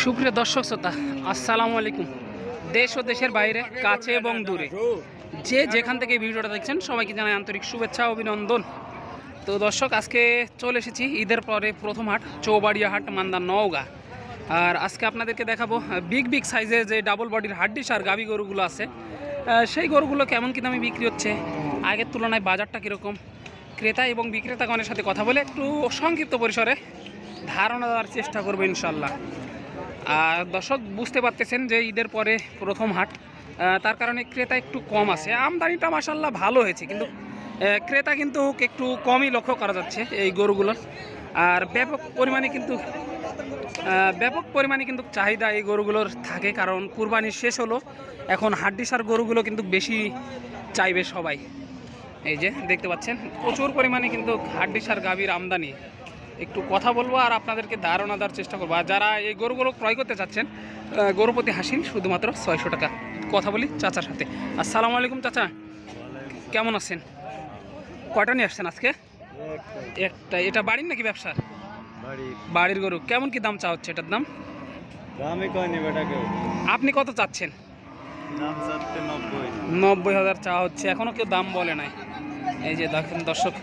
সুপ্রিয় দর্শক শ্রোতা, আসসালামু আলাইকুম। দেশ ও দেশের বাইরে, কাছে এবং দূরে। যে যেখান থেকে ভিডিওটা দেখছেন, সবাইকে জানাই আন্তরিক শুভেচ্ছা, অভিনন্দন। তো দর্শক, আজকে চলে এসেছি ঈদের পরে প্রথম হাট, চৌবাড়িয়া হাট, মান্দা নওগাঁ। আর আজকে আপনাদেরকে দেখাবো বিগ বিগ সাইজের যে ডাবল বডির হাড্ডিস আর গাবি গরুগুলো আছে। সেই গরুগুলো কেমন কি দামে বিক্রি হচ্ছে, আগের তুলনায় বাজারটা কীরকম? ক্রেতা এবং বিক্রেতাগণের সাথে কথা বলে একটু সংক্ষিপ্ত পরিসরে ধারণা দেওয়ার চেষ্টা করব ইনশাল্লাহ। আর দর্শক বুঝতে পারতেছেন যে ঈদের পরে প্রথম হাট তার কারণে ক্রেতা একটু কম আছে। আমদানিটা মাসাল্লাহ ভালো হয়েছে, কিন্তু ক্রেতা কিন্তু একটু কমই লক্ষ্য করা যাচ্ছে এই গরুগুলোর। আর ব্যাপক পরিমাণে কিন্তু ব্যাপক পরিমাণে কিন্তু চাহিদা এই গরুগুলোর থাকে, কারণ কুরবানি শেষ হলো, এখন হাড্ডিসার গরুগুলো কিন্তু বেশি চাইবে সবাই। এই যে, দেখতে পাচ্ছেন, প্রচুর পরিমাণে কিন্তু হাড্ডিসার গাভীর আমদানি। একটু কথা বলব আর আপনাদেরকে ধারণা দেওয়ার চেষ্টা করব। আর যারা এই গরুগুলো ক্রয় করতে চাচ্ছেন গরুপতি হাসিল শুধুমাত্র ছয়শো টাকা। কথা বলি চাচার সাথে। আসসালামু আলাইকুম চাচা। কেমন আছেন? কয়টা নিয়ে আসছেন আজকে? একটা। এটা বাড়ির নাকি ব্যবসার? বাড়ি বাড়ির গরু। কেমন কি দাম চা হচ্ছে এটার দাম? দামই কয়নি বেটা কেউ। আপনি কত চাচ্ছেন? নব্বই। নব্বই হাজার চা হচ্ছে। এখনও কেউ দাম বলে নাই। এই যে দেখেন দর্শক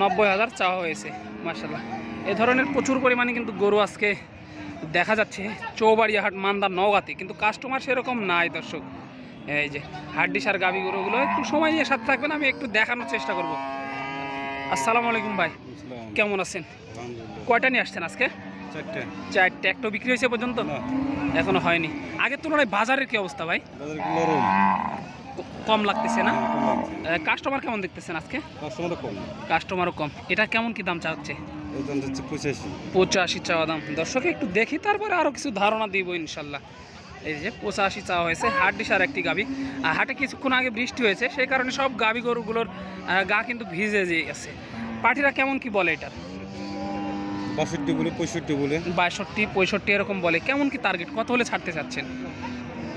নব্বই হাজার চা হয়েছে। মার্শাল্লাহ এ ধরনের প্রচুর পরিমাণে কিন্তু গরু আজকে দেখা যাচ্ছে চৌবাড়িয়া হাট মান্দা নওগাঁতে। কিন্তু কাস্টমার সেরকম নাই দর্শক। এই যে হাড্ডিসার গাভি গরুগুলো একটু সময় নিয়ে সাথে থাকবেন আমি একটু দেখানোর চেষ্টা করব। আসসালামু আলাইকুম ভাই। কেমন আছেন? কয়টা নিয়ে আসছেন আজকে? চারটে। একটা বিক্রি হয়েছে পর্যন্ত? এখনও হয়নি। আগের তুলনায় বাজারের কি অবস্থা ভাই? কম লাগতেছে না? কাস্টমার কেমন দেখতেছেন আজকে? কাস্টমারও কম। কাস্টমারও কম। এটা কেমন কি দাম চাচ্ছে? পঁচাশি। পঁচাশি চাওয়া দাম। দর্শক একটু দেখি তারপরে আরও কিছু ধারণা দিব ইনশাল্লাহ। এই যে পঁচাশি চাওয়া হয়েছে হাট ডিসার একটি গাবি। আর হাটে কিছুক্ষণ আগে বৃষ্টি হয়েছে সেই কারণে সব গাবি গরুগুলোর গা কিন্তু ভিজে যেয়ে আছে পাটিরা কেমন কি বলে এটার? বাষট্টি বলে পঁয়ষট্টি বলে। বাষট্টি পঁয়ষট্টি এরকম বলে। কেমন কি টার্গেট কত হলে ছাড়তে চাচ্ছেন?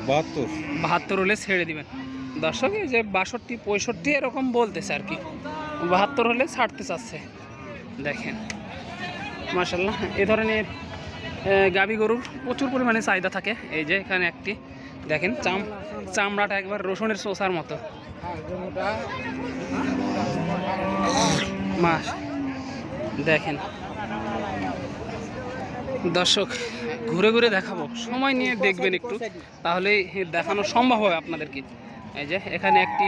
বাহাত্তর। বাহাত্তর হলে ছেড়ে দিবেন। দর্শক এই যে বাষট্টি, পঁয়ষট্টি এরকম বলতেছে আর কি। বাহাত্তর হলে ছাড়তে চাচ্ছে। দেখেন মার্শাল্লাহ এ ধরনের গাভী গরুর প্রচুর পরিমাণে চাহিদা থাকে। এই যে এখানে একটি, দেখেন, চাম, চামড়াটা একবার রসুনের শোষার মতো। মাস দেখেন। দর্শক, ঘুরে ঘুরে দেখাবো। সময় নিয়ে দেখবেন একটু, তাহলে দেখানো সম্ভব হবে আপনাদেরকে। এই যে এখানে একটি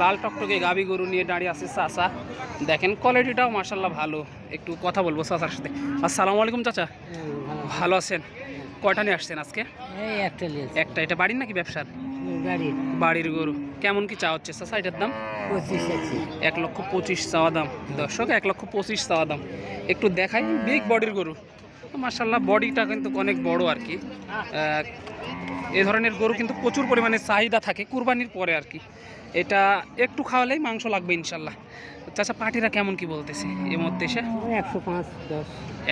লাল টকটকে গাবি গরু নিয়ে দাঁড়িয়ে আছে চাচা। দেখেন কোয়ালিটিটাও মার্শাল্লাহ ভালো। একটু কথা বলব চাচার সাথে। আসসালামু আলাইকুম চাচা। ভালো আছেন? কয়টা নিয়ে আসছেন আজকে? একটা এটা বাড়ির নাকি ব্যবসার? বাড়ির। গরু। কেমন কি চা হচ্ছে চাচা এটার দাম? এক লক্ষ পঁচিশ চাওয়া দাম। দর্শক এক লক্ষ পঁচিশ চাওয়া দাম। একটু দেখাই বিগ বডির গরু। মার্শাল্লাহ বডিটা কিন্তু অনেক বড় আর কি। এ ধরনের গরু কিন্তু প্রচুর পরিমাণে চাহিদা থাকে কুরবানির পরে আর কি। এটা একটু খাওয়ালেই মাংস লাগবে ইনশাল্লাহ চাচা পাটিরা কেমন কি বলতেছে এর মধ্যে এসে? একশো পাঁচ দশ।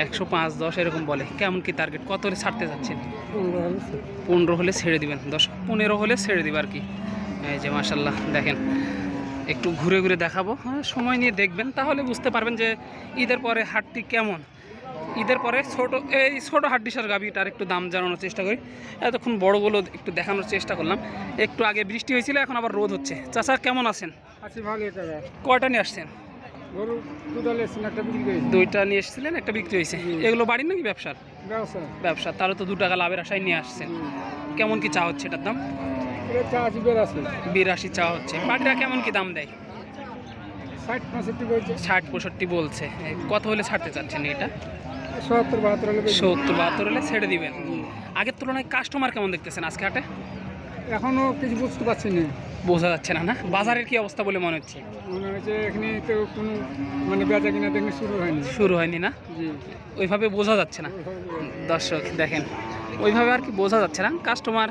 একশো পাঁচ দশ এরকম বলে। কেমন কি টার্গেট কত হলে ছাড়তে যাচ্ছেন? পনেরো পনেরো হলে ছেড়ে দিবেন দশ। পনেরো হলে ছেড়ে দিবে আর কি। এই যে মাসাল্লাহ দেখেন। একটু ঘুরে ঘুরে দেখাবো। হ্যাঁ সময় নিয়ে দেখবেন তাহলে বুঝতে পারবেন যে ঈদের পরে হাটটি কেমন। ঈদের পরে ছোট এই ছোটো হাড্ডিসার গাভিটার একটু দাম জানানোর চেষ্টা করি। এতক্ষণ বড়গুলো একটু দেখানোর চেষ্টা করলাম। একটু আগে বৃষ্টি হয়েছিল এখন আবার রোদ হচ্ছে। চাচা কেমন আছেন? কয়টা নিয়ে আসছেন? দুইটা নিয়ে এসেছিলেন একটা বিক্রি হয়েছে। এগুলো বাড়ির নাকি ব্যবসার? ব্যবসা। তাহলে তো দু টাকা লাভের আশায় নিয়ে আসছেন। কেমন কি চা হচ্ছে এটার দাম? বিরাশি। চা হচ্ছে। পাটিরা কেমন কি দাম দেয়? ষাট পঁয়ষট্টি বলছে। ষাট পঁয়ষট্টি বলছে। কত হলে ছাড়তে চাচ্ছেন এটা? সত্তর বাহাত্তর হলে সত্তর বাহাত্তর হলে ছেড়ে দিবেন। আগের তুলনায় কাস্টমার কেমন দেখতেছেন আজকে হাটে? এখনও কিছু বুঝতে পারছি না। বোঝা যাচ্ছে না না? বাজারের কি অবস্থা বলে মনে হচ্ছে? মনে হচ্ছে এখানে তো কোনো মানে বেচা কিনা দেখে শুরু হয়নি। শুরু হয়নি না? ওইভাবে বোঝা যাচ্ছে না। দর্শক দেখেন ওইভাবে আর কি বোঝা যাচ্ছে না। কাস্টমার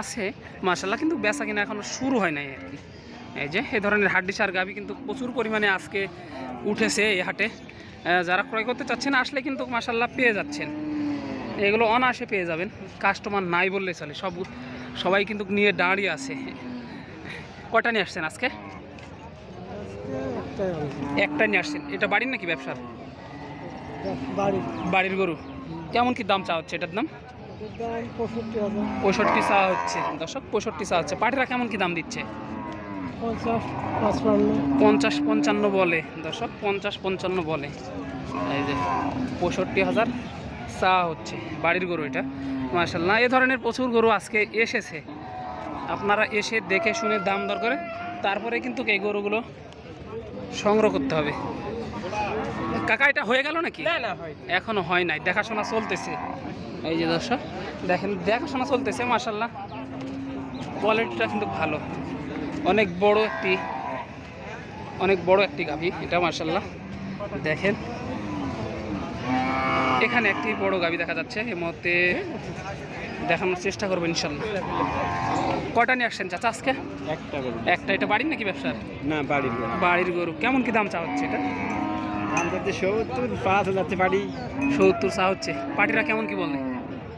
আছে মার্শাল্লাহ কিন্তু বেচা কিনা এখনও শুরু হয় নাই আর কি। এই যে এই ধরনের হাড্ডিসার গাভি কিন্তু প্রচুর পরিমাণে আজকে উঠেছে এই হাটে। যারা ক্রয় করতে চাচ্ছেন আসলে কিন্তু মার্শাল্লাহ পেয়ে যাচ্ছেন। এগুলো অনায়াসে পেয়ে যাবেন। কাস্টমার নাই বললে চলে। সব সবাই কিন্তু নিয়ে দাঁড়িয়ে আছে। কটা নিয়ে আসছেন আজকে? একটা নিয়ে আসছেন। এটা বাড়ির নাকি ব্যবসার? বাড়ির গরু। কেমন কি দাম চা হচ্ছে এটার দাম? পঁয়ষট্টি চা হচ্ছে। দর্শক পঁয়ষট্টি চা হচ্ছে। পাটিরা কেমন কি দাম দিচ্ছে? পঞ্চাশ পঞ্চান্ন বলে দর্শক পঞ্চাশ পঞ্চান্ন বলে। এই যে পঁয়ষট্টি হাজার চা হচ্ছে বাড়ির গরু এটা। মার্শাল্লাহ এ ধরনের প্রচুর গরু আজকে এসেছে। আপনারা এসে দেখে শুনে দাম দর করে তারপরে কিন্তু এই গরুগুলো সংগ্রহ করতে হবে। কাকা এটা হয়ে গেল নাকি? এখনও হয় নাই দেখাশোনা চলতেছে। এই যে দর্শক দেখেন দেখাশোনা চলতেছে মার্শাল্লাহ কোয়ালিটিটা কিন্তু ভালো। অনেক বড় একটি অনেক বড় একটি গাভী এটা মার্শাল্লাহ দেখেন। এখানে একটি বড় গাভী দেখা যাচ্ছে এর মধ্যে দেখানোর চেষ্টা করব ইনশাল্লাহ কটা নিয়ে আসছেন চাচা আজকে? একটা গরু। একটা এটা বাড়ির নাকি ব্যবসার? না বাড়ির গরু। বাড়ির গরু। কেমন কি দাম চা হচ্ছে এটা? দাম যাচ্ছে সত্তর পাঁচ যাচ্ছে সত্তর চা হচ্ছে। পাটিরা কেমন কি বলে?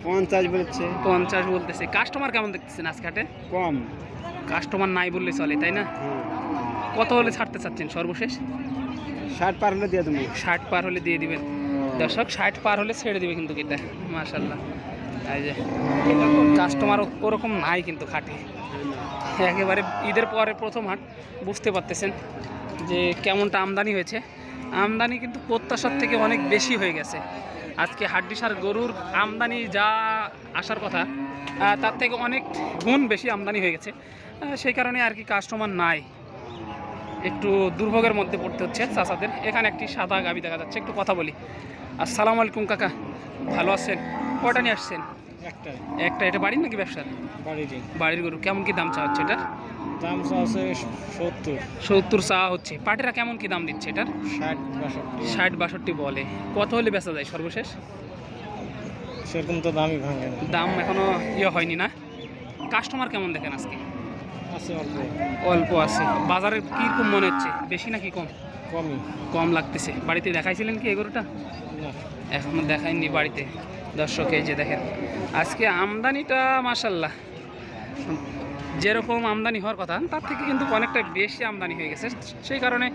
পঞ্চাশ বলছে। পঞ্চাশ বলতেছে। কাস্টমার কেমন দেখতেছেন আজকে হাটে? কম। কাস্টমার নাই বললে চলে তাই না? কত হলে ছাড়তে চাচ্ছেন সর্বশেষ? ষাট পার হলে দিয়ে দেবো। ষাট পার হলে দিয়ে দিবেন। দর্শক ষাট পার হলে ছেড়ে দিবে কিন্তু এটা মাশাল্লাহ এই যে কাস্টমার ওরকম নাই কিন্তু খাটে। একেবারে ঈদের পরে প্রথম হাট বুঝতে পারতেছেন যে কেমনটা আমদানি হয়েছে। আমদানি কিন্তু প্রত্যাশার থেকে অনেক বেশি হয়ে গেছে। আজকে হাড্ডিসার গরুর আমদানি যা আসার কথা তার থেকে অনেক গুণ বেশি আমদানি হয়ে গেছে। সেই কারণে আর কি কাস্টমার নাই। একটু দুর্ভোগের মধ্যে পড়তে হচ্ছে চাষাদের এখানে একটি সাদা গাবি দেখা যাচ্ছে, একটু কথা বলি। আসসালামু আলাইকুম কাকা, ভালো আছেন? কটা নিয়ে আসছেন? একটা একটা এটা বাড়ির নাকি ব্যবসার? বাড়িরই। বাড়ির গরু কেমন কি দাম চা হচ্ছে এটার? দাম চা আছে সত্তর। সত্তর চা হচ্ছে। পাটিরা কেমন কি দাম দিচ্ছে এটার? ষাট বাষট্টি। ষাট বাষট্টি বলে। কত হলে বেচা যায় সর্বশেষ? সেরকম তো দামই ভাঙে দাম এখনও ইয়ে হয়নি না? কাস্টমার কেমন দেখেন আজকে? আছে অল্প। অল্প আছে। বাজারে কীরকম মনে হচ্ছে? বেশি নাকি কম? কমই। কম লাগতেছে। বাড়িতে দেখাইছিলেন কি এগুলোটা না। এখনও দেখায়নি বাড়িতে। দর্শক, এই যে দেখেন, আজকে আমদানিটা মাসাল্লাহ যেরকম আমদানি হওয়ার কথা, তার থেকে কিন্তু অনেকটা বেশি আমদানি হয়ে গেছে। সেই কারণে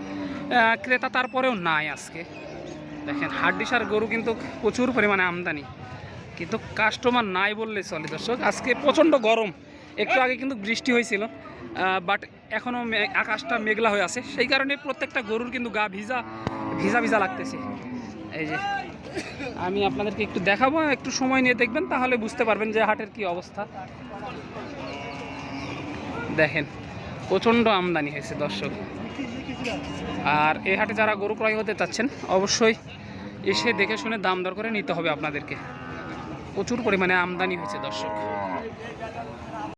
ক্রেতা তারপরেও নাই আজকে। দেখেন, হাড্ডিসার গরু কিন্তু প্রচুর পরিমাণে আমদানি। কিন্তু কাস্টমার নাই বললে চলে দর্শক। আজকে প্রচণ্ড গরম। একটু আগে কিন্তু বৃষ্টি হয়েছিল বাট এখনও আকাশটা মেঘলা হয়ে আছে। সেই কারণে প্রত্যেকটা গরুর কিন্তু গা ভিজা ভিজা ভিজা লাগতেছে। এই যে আমি আপনাদেরকে একটু দেখাবো, একটু সময় নিয়ে দেখবেন, তাহলে বুঝতে পারবেন যে হাটের কি অবস্থা। দেখেন, প্রচণ্ড আমদানি হয়েছে দর্শক। আর এই হাটে যারা গরু ক্রয় হতে চাচ্ছেন, অবশ্যই এসে দেখে শুনে দাম দর করে নিতে হবে আপনাদেরকে। প্রচুর পরিমাণে আমদানি হয়েছে দর্শক।